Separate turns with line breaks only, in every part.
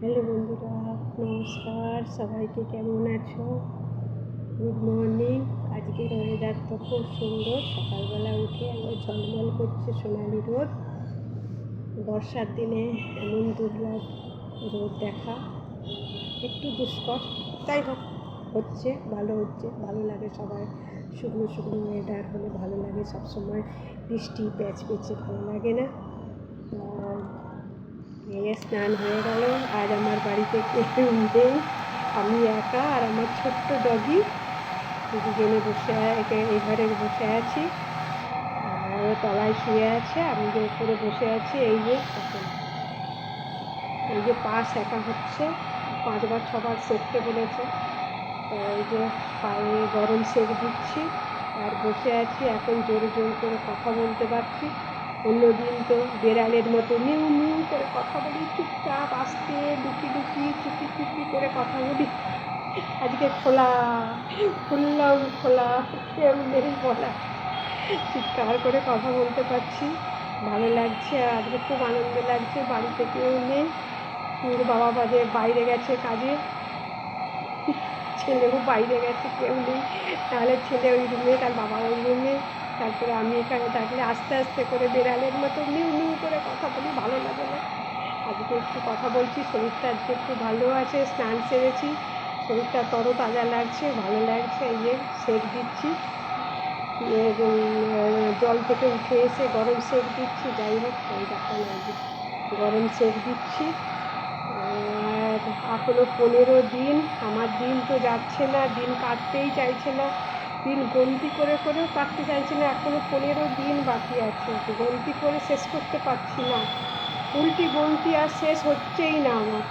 Hello বন্ধুরা, নমস্কার। সবাইকে কেমন আছো? গুড মর্নিং আজকের ওয়েদার তো খুব সুন্দর। সকালবেলা উঠে একবার ঝলমল করছে সোনালি রোদ। বর্ষার দিনে এমন দুর্লভ রোদ দেখা। একটু দুষ্কর, তাই হোক, হচ্ছে, ভালো হচ্ছে। ভালো লাগে সবাই শুকনো শুকনো ওয়েদার হলে ভালো লাগে। সবসময় বৃষ্টি প্যাচ পেঁচে ভালো লাগে না। এই স্নান হয়ে গেল। আর আমার বাড়িতে কেউ নেই আমি একা আর আমার ছোট্ট ডগি দুজনে বসে একে এই ঘরে বসে আছি। ও তলায় শুয়ে আছে, আমি যে উপরে বসে আছি, এই যে এই যে পা শেখা হচ্ছে, পাঁচবার ছবার সেঁকতে বলেছে। এই যে পায়ে গরম সেঁক দিচ্ছি, আর বসে আছি, এখন জোরে জোরে করে কথা বলতে পারছি। অন্যদিন তো বেড়ালের মতো মিউ মিউ করে কথা বলি, চুপচাপ আসতে লুকি লুকি চুপি চুপি করে কথা বলি। আজকে খোলা, খুললাম, খোলা, কেউ নেই বলা। চিৎকার করে কথা বলতে পারছি। ভালো লাগছে আর আজকে খুব আনন্দ লাগছে বাড়িতে কেউ নেই। কিন্তু বাবা বাজে, বাইরে গেছে কাজে। ছেলেও বাইরে গেছে, কেউ নেই। তাহলে ছেলে ওই রুমে তার বাবা ওই রুমে তারপরে আমি এখানে থাকলে আস্তে আস্তে করে বেড়ালের মতো নিউ নিউ করে কথা বলি, ভালো লাগে না। আজকে একটু কথা বলছি, শরীরটা আজকে একটু ভালো আছে, স্নান সেরেছি, শরীরটা তরো তাজা লাগছে, ভালো লাগছে, এই যে সেক দিচ্ছি। জল থেকে উঠে এসে গরম সেক দিচ্ছি, যাই হোক ওই লাগবে গরম সেক দিচ্ছি। আর এখনও পনেরো দিন, আমার দিন তো যাচ্ছে না দিন কাটতেই চাইছে না। দিন গন্তি করে করেও কাটতে চাইছি না এখনও পনেরো দিন বাকি আছে। গন্তি করে শেষ করতে পারছি না। উল্টি গন্তি আর শেষ হচ্ছেই না আমার।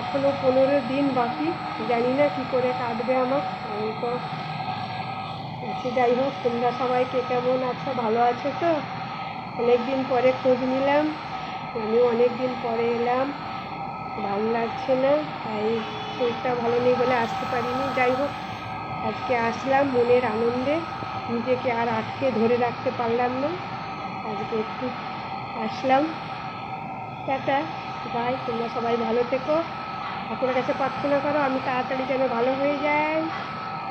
এখনও পনেরো দিন বাকি, জানি না কী করে কাটবে আমার। আমি তো আচ্ছা যাই হোক, তোমরা সবাই কে কেমন আছো, ভালো আছো তো? অনেক দিন পরে খোঁজ নিলাম আমি অনেক দিন পরে এলাম। ভালো লাগছে না, তাই শরীরটা ভালো নেই বলে আসতে পারিনি। যাই হোক আজকে আসলাম মনের আনন্দে। নিজেকে আর আটকে ধরে রাখতে পারলাম না। আজকে একটু আসলাম। টাটা বাই তোমরা সবাই ভালো থেকো। ঠাকুরের কাছে প্রার্থনা করো, আমি তাড়াতাড়ি যেন ভালো হয়ে যাই।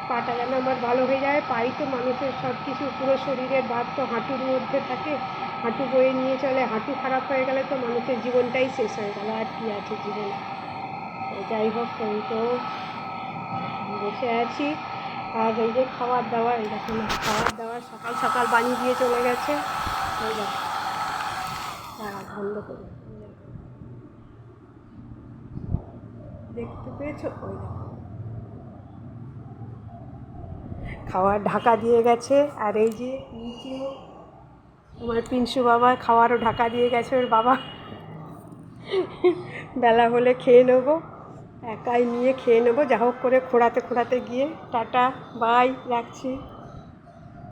পাটা যেন আমার ভালো হয়ে যায়। পাই তো মানুষের সব কিছু পুরো শরীরের ভাত তো হাঁটুর মধ্যে থাকে। হাঁটু বয়ে নিয়ে চলে, হাঁটু খারাপ হয়ে গেলে তো মানুষের জীবনটাই শেষ হয়ে গেল। আর কি আছে জীবন? যাই হোক তো বসে আছি। আর এই যে খাবার দাবার, এই দেখুন খাবার দাবার সকাল সকাল বানিয়ে দিয়ে চলে গেছে। ওই বন্ধ করে দেখতে পেয়েছ? ওই দেখো। খাওয়ার ঢাকা দিয়ে গেছে, আর এই যে নিচেও আমার পিনসু বাবা খাওয়ারও ঢাকা দিয়ে গেছে, ওর বাবা। বেলা হলে খেয়ে নেব। একাই নিয়ে খেয়ে নেব। যা হোক করে খোঁড়াতে খোঁড়াতে গিয়ে টাটা বাই রাখছি।